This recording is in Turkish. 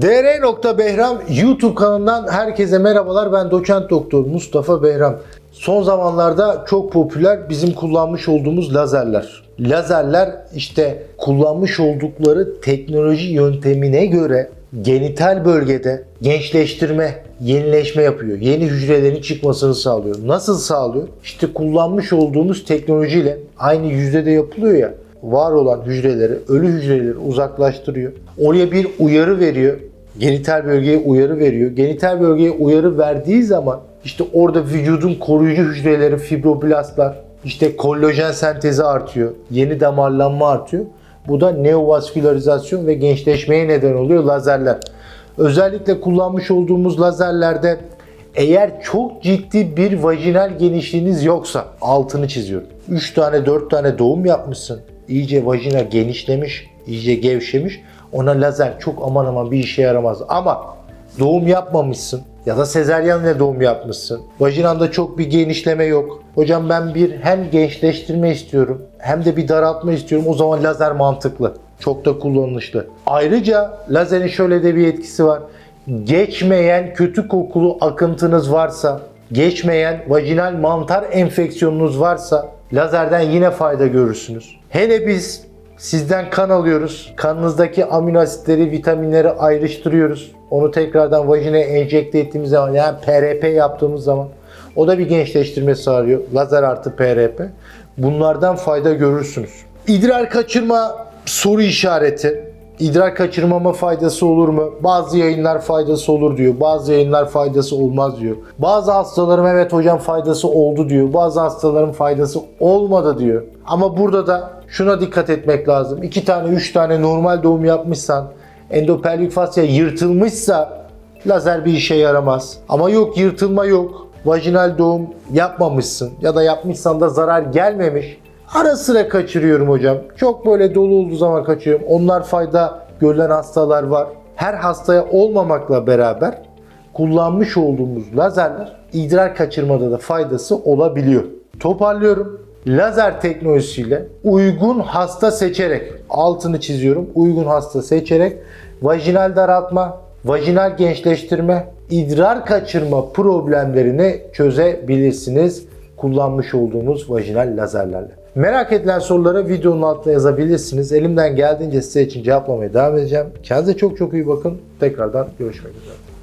dr.behram YouTube kanalından herkese merhabalar. Ben doçent doktor Mustafa Behram. Son zamanlarda çok popüler bizim kullanmış olduğumuz lazerler. Lazerler işte kullanmış oldukları teknoloji yöntemine göre genital bölgede gençleştirme, yenileşme yapıyor. Yeni hücrelerin çıkmasını sağlıyor. Nasıl sağlıyor? İşte kullanmış olduğumuz teknolojiyle aynı yüzdede yapılıyor ya var olan hücreleri, ölü hücreleri uzaklaştırıyor. Oraya bir uyarı veriyor. Genital bölgeye uyarı veriyor. Genital bölgeye uyarı verdiği zaman işte orada vücudun koruyucu hücreleri, fibroblastlar, işte kollajen sentezi artıyor. Yeni damarlanma artıyor. Bu da neovaskülarizasyon ve gençleşmeye neden oluyor lazerler. Özellikle kullanmış olduğumuz lazerlerde eğer çok ciddi bir vajinal genişliğiniz yoksa altını çiziyorum. 3 tane 4 tane doğum yapmışsın. İyice vajina genişlemiş, iyice gevşemiş. Ona lazer çok aman aman bir işe yaramaz. Ama doğum yapmamışsın ya da sezaryenle doğum yapmışsın. Vajinanda çok bir genişleme yok. Hocam ben bir hem gençleştirme istiyorum hem de bir daraltma istiyorum. O zaman lazer mantıklı. Çok da kullanışlı. Ayrıca lazerin şöyle de bir etkisi var. Geçmeyen kötü kokulu akıntınız varsa, geçmeyen vajinal mantar enfeksiyonunuz varsa lazerden yine fayda görürsünüz. Hele biz sizden kan alıyoruz. Kanınızdaki amino asitleri, vitaminleri ayrıştırıyoruz. Onu tekrardan vajinaya enjekte ettiğimiz zaman yani PRP yaptığımız zaman o da bir gençleştirme sağlıyor. Lazer artı PRP. Bunlardan fayda görürsünüz. İdrar kaçırma soru işareti. İdrar kaçırmama faydası olur mu? Bazı yayınlar faydası olur diyor. Bazı yayınlar faydası olmaz diyor. Bazı hastalarım evet hocam faydası oldu diyor. Bazı hastaların faydası olmadı diyor. Ama burada da şuna dikkat etmek lazım. İki tane, üç tane normal doğum yapmışsan, endopelvik fasya yırtılmışsa lazer bir işe yaramaz. Ama yok yırtılma yok. Vajinal doğum yapmamışsın ya da yapmışsan da zarar gelmemiş. Ara sıra kaçırıyorum hocam. Çok böyle dolu olduğu zaman kaçırıyorum. Onlar fayda görülen hastalar var. Her hastaya olmamakla beraber kullanmış olduğumuz lazerler idrar kaçırmada da faydası olabiliyor. Toparlıyorum. Lazer teknolojisiyle uygun hasta seçerek, altını çiziyorum, uygun hasta seçerek vajinal daraltma, vajinal gençleştirme, idrar kaçırma problemlerini çözebilirsiniz kullanmış olduğumuz vajinal lazerlerle. Merak edilen soruları videonun altına yazabilirsiniz. Elimden geldiğince size için cevaplamaya devam edeceğim. Kendinize çok çok iyi bakın. Tekrardan görüşmek üzere.